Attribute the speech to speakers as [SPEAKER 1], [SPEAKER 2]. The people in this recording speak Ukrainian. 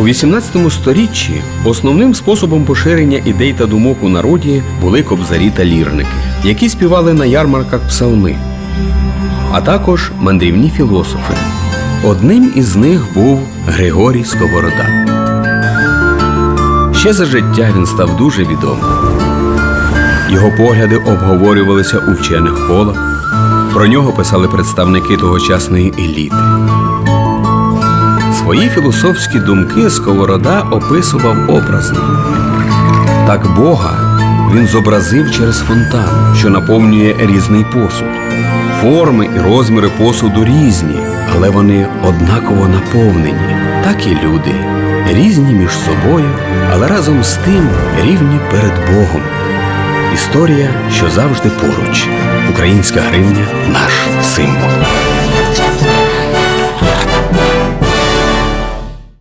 [SPEAKER 1] У 18 сторіччі основним способом поширення ідей та думок у народі були кобзарі та лірники, які співали на ярмарках псалми, а також мандрівні філософи. Одним із них був Григорій Сковорода. Ще за життя він став дуже відомим. Його погляди обговорювалися у вчених колах, про нього писали представники тогочасної еліти. Свої філософські думки Сковорода описував образно. Так Бога він зобразив через фонтан, що наповнює різний посуд. Форми і розміри посуду різні, але вони однаково наповнені. Так і люди, різні між собою, але разом з тим рівні перед Богом. Історія, що завжди поруч. Українська гривня наш символ.